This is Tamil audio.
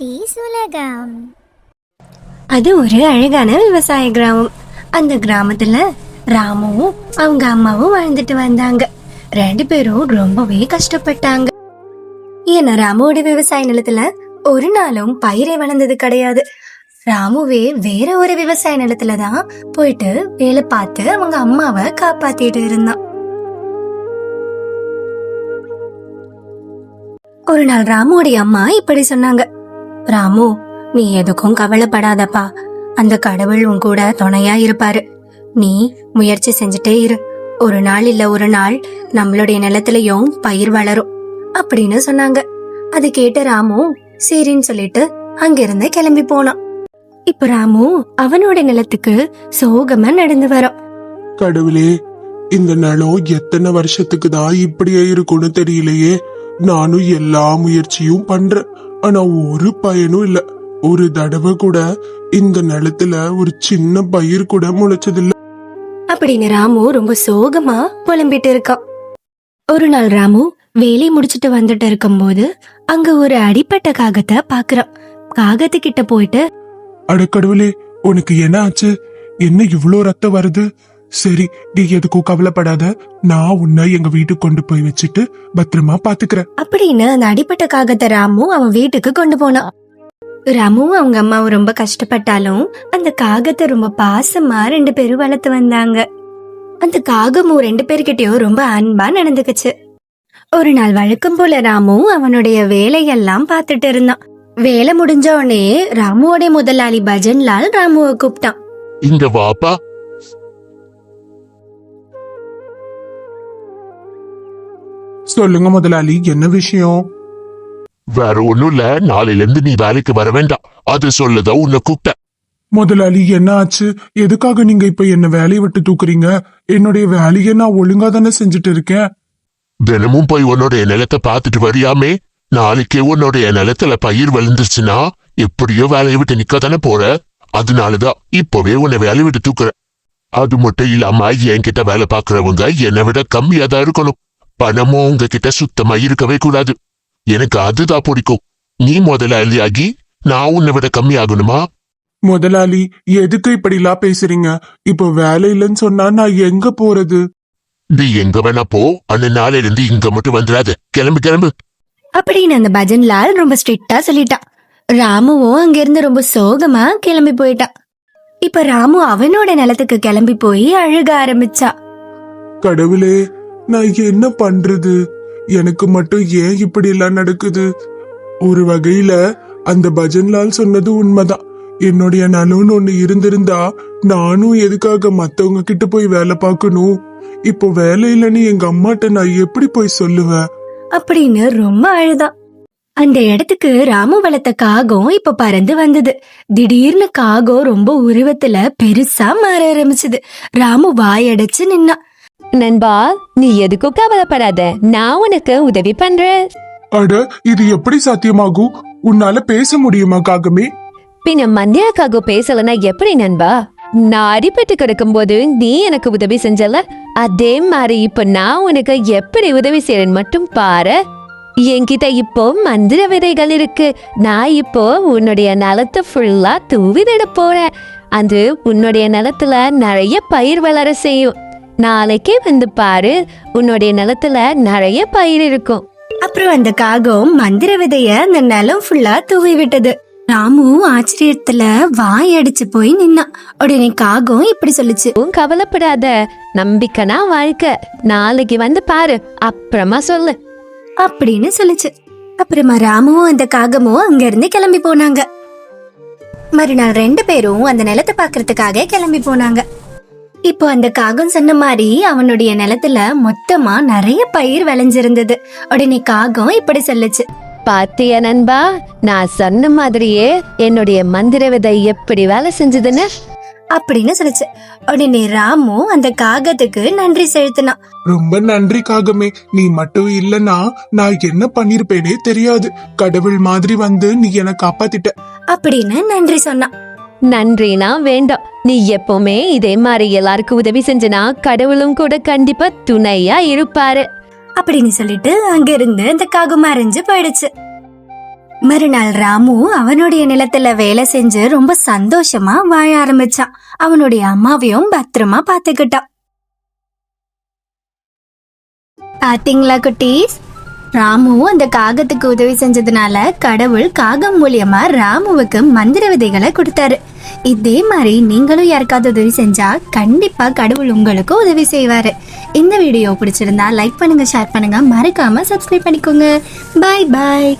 உலகம் அது ஒரு அழகான விவசாய கிராமம். அந்த கிராமத்துல ராமுவும் அவங்க அம்மாவும் வாழ்ந்துட்டு வந்தாங்க. ரெண்டு பேரும் ரொம்பவே கஷ்டப்பட்டாங்க. ஏன்னா ராமுவோட விவசாய நிலத்துல ஒரு நாளும் பயிரை வளர்ந்தது கிடையாது. ராமுவே வேற ஒரு விவசாய நிலத்துல தான் போயிட்டு வேலை பார்த்து அவங்க அம்மாவை காப்பாத்திட்டு இருந்தான். ஒரு நாள் ராமுவோடைய அம்மா இப்படி சொன்னாங்க. ராமு நீ எதுக்கும் கவலைப்படாதப்பா. அந்த கடவுள் உன் கூட துணையா இருப்பாரு. நீ முயற்சி செஞ்சுட்டே இரு. ஒரு நாள் இல்ல ஒரு நாள் நம்மளுடைய நிலத்திலையும் பயிர் வளரும் அப்படின்னு சொன்னாங்க. அது கேட்ட ராமு சரின்னு சொல்லிட்டு அங்கிருந்து கிளம்பி போனான். இப்ப ராமு அவனோட நிலத்துக்கு சோகமா நடந்து வரோம். கடவுளே இந்த நிலம் எத்தனை வருஷத்துக்கு தான் இப்படியே இருக்கும்னு தெரியலையே. நானும் எல்லா முயற்சியும் பண்றேன். ஆனா ஒரு பயனும் இல்ல. ஒரு தடவை கூட இந்த நிலத்துல ஒரு சின்ன பயிர் கூட முளைச்சதில்ல. அப்படின்னு ராமு ரொம்ப சோகமா புலம்பிட்டு இருக்கான். ஒரு நாள் ராமு வேலை முடிச்சிட்டு வந்துட்டு இருக்கும்போது அங்க ஒரு அடிப்பட்ட காகத்தை பாக்குறான். காகத்து கிட்ட போயிட்டு அட கடவுளே உனக்கு என்ன ஆச்சு? என்ன இவ்ளோ ரத்தம் வருது? சரி நீ எதுக்கும் கவலைப்படாத. நான் உன்னை எங்க வீட்டுக்கு கொண்டு போய் வச்சுட்டு பத்திரமா பாத்துக்கிறேன். அப்படின்னு அந்த அடிப்பட்ட காகத்தை ராமு அவன் வீட்டுக்கு கொண்டு போனான். ராமுவும் அவங்க அம்மாவும் ரொம்ப கஷ்டப்பட்டாலும் அந்த காகத்தை ரொம்ப பாசமா ரெண்டு பேரும் வளர்த்து வந்தாங்க. அந்த காகமும் ரெண்டு பேர்கிட்டயும் ரொம்ப அன்பா நடந்துக்குச்சு. ஒரு நாள் வழக்கம் போல ராமு அவனுடைய வேலையெல்லாம் பார்த்துட்டு இருந்தான். வேலை முடிஞ்ச உடனே ராமுவோட முதலாளி பஜன்லால் ராமுவை கூப்பிட்டான். இங்க வாப்பா சொல்லுங்க முதலாளி என்ன விஷயம்? வேற ஒண்ணும் இல்ல நாளையில இருந்து நீ வேலைக்கு வர வேண்டாம். அது சொல்லதான் உன்னை கூப்பிட்டேன். முதலாளி என்ன ஆச்சு? எதுக்காக நீங்க இப்ப என்ன வேலையை விட்டு தூக்குறீங்க? என்னுடைய வேலையை நான் ஒழுங்கா தானே செஞ்சுட்டு இருக்கேன்? தினமும் போய் உன்னுடைய நிலத்தை பார்த்துட்டு வரியாமே? நாளைக்கே உன்னுடைய நிலத்துல பயிர் விழுந்துருச்சுன்னா எப்படியோ வேலையை விட்டு நிக்க தானே போற? அதனாலதான் இப்பவே உன்னை வேலையை விட்டு தூக்குறேன். அது மட்டும் இல்லாம என்கிட்ட வேலை பார்க்கறவங்க என்னை விட கம்மியா தான் இருக்கணும். பணமும் உங்ககிட்ட சுத்தமா இருக்கவே கூடாது. எனக்கு அதுதான் பிடிக்கும். நீ முதலாளியாகி நான் உன்னை விட கம்மி ஆகணுமா முதலாளி எதுக்கு இப்படிலாம் பேசுறீங்க? இப்போ வேலை இல்லைன்னு சொன்னா நான் எங்க போறது? நீ எங்க வேணா போ. அந்த நாளையில இருந்து இங்க மட்டும் வந்துடாத. கிளம்பு கிளம்பு. அப்படின்னு அந்த பஜன்லால் ரொம்ப ஸ்ட்ரிக்டா சொல்லிட்டான் ராமுவும் அங்கிருந்து ரொம்ப சோகமா கிளம்பி போயிட்டான் இப்ப ராமு அவனோட நிலத்துக்கு கிளம்பி போய் அழுக ஆரம்பிச்சா. கடவுளே நான் என்ன பண்றது? எனக்கு மட்டும் ஏன் இப்படி எல்லாம் நடக்குது? ஒரு வகையில அந்த பஜன்லால் சொன்னது உண்மைதான். என்னுடைய நலன்னு ஒண்ணு இருந்திருந்தா நானும் எதுக்காக மத்தவங்க கிட்ட போய் வேலை பார்க்கணும்? இப்போ வேலை இல்லைன்னு எங்க அம்மாட்ட நான் எப்படி போய் சொல்லுவேன்? அப்படின்னு ரொம்ப அழுதான் அந்த இடத்துக்கு ராமு வளர்த்த காகம் இப்ப பறந்து வந்தது. திடீர்னு காகம் ரொம்ப உருவத்துல பெருசா மாற ஆரம்பிச்சது. ராமு வாயடைச்சு நின்னான் நண்பா நீ எதுக்கும் கவலைப்படாத. நான் உனக்கு உதவி பண்றேன். அட இது எப்படி சாத்தியமாகும் உன்னால பேச முடியுமா காகமே? பின்ன மந்திரக்காக பேசலனா எப்படி நண்பா? நான் அடிபட்டு கிடக்கும்போது நீ எனக்கு உதவி செஞ்சல? அதே மாதிரி இப்ப நான் உனக்கு எப்படி உதவி செய்யறேன்னு மட்டும் பாரு. என்கிட்ட இப்போ மந்திர விதைகள் இருக்கு. நான் இப்போ உன்னுடைய நிலத்தை ஃபுல்லா தூவிதிட போறேன். அது உன்னுடைய நிலத்துல நிறைய பயிர் வளர செய்யும். நாளைக்கே வந்து பாரு உன்னுடைய நிலத்துல நிறைய பயிர் இருக்கும். அப்புறம் அந்த காகம் மந்திர விதைய அந்த நிலம் ஃபுல்லா தூவி விட்டது. ராமு ஆச்சரியத்துல வாயடிச்சு போய் நின்னான் உடனே காகம் இப்படி சொல்லுச்சு. உன் கவலைப்படாத நம்பிக்கைனா வாழ்க்கை. நாளைக்கு வந்து பாரு அப்புறமா சொல்லு. அப்படின்னு சொல்லுச்சு. அப்புறமா ராமுவும் அந்த காகமும் அங்க இருந்து கிளம்பி போனாங்க. மறுநாள் ரெண்டு பேரும் அந்த நிலத்தை பாக்குறதுக்காக கிளம்பி போனாங்க. இப்போ அந்த காகம் சொன்ன மாதிரி அவனுடைய நிலத்துல மொத்தமா நிறைய பயிர் விளைஞ்சிருந்தது. உடனே காகம் இப்படி சொல்லுச்சு. பாத்தியா நண்பா நான் சொன்ன மாதிரியே என்னுடைய மந்திர விதை எப்படி வேலை செஞ்சதுன்னு? அப்படின்னு சொல்லுச்சு. உடனே ராமு அந்த காகத்துக்கு நன்றி செலுத்தினான். ரொம்ப நன்றி காகமே. நீ மட்டும் இல்லனா நான் என்ன பண்ணிருப்பேனே தெரியாது. கடவுள் மாதிரி வந்து நீ என்னை காப்பாத்திட்ட. அப்படின்னு நன்றி சொன்னான். நன்றினா வேண்டாம். நீ எப்பவுமே இதே மாதிரி எல்லாருக்கும் உதவி செஞ்சனா கடவுளும் கூட கண்டிப்பா துணையா இருப்பாரு. அப்படின்னு சொல்லிட்டு அங்கிருந்து இந்த ககம் மறைஞ்சு போயிடுச்சு. மறுநாள் ராமு அவனுடைய நிலத்துல வேலை செஞ்சு ரொம்ப சந்தோஷமா வாழ ஆரம்பிச்சான். அவனுடைய அம்மாவையும் பத்திரமா பாத்துக்கிட்டான் பாத்தீங்களா குட்டீஸ்? ராமு அந்த காகத்துக்கு உதவி செஞ்சதுனால கடவுள் காகம் மூலியமா ராமுவுக்கு மந்திர விதைகளை கொடுத்தாரு. இதே மாதிரி நீங்களும் யாருக்காவது உதவி செஞ்சா கண்டிப்பா கடவுள் உங்களுக்கு உதவி செய்வாரு. இந்த வீடியோ பிடிச்சிருந்தா லைக் பண்ணுங்க ஷேர் பண்ணுங்க. மறக்காம சப்ஸ்கிரைப் பண்ணிக்கோங்க. பாய் பாய்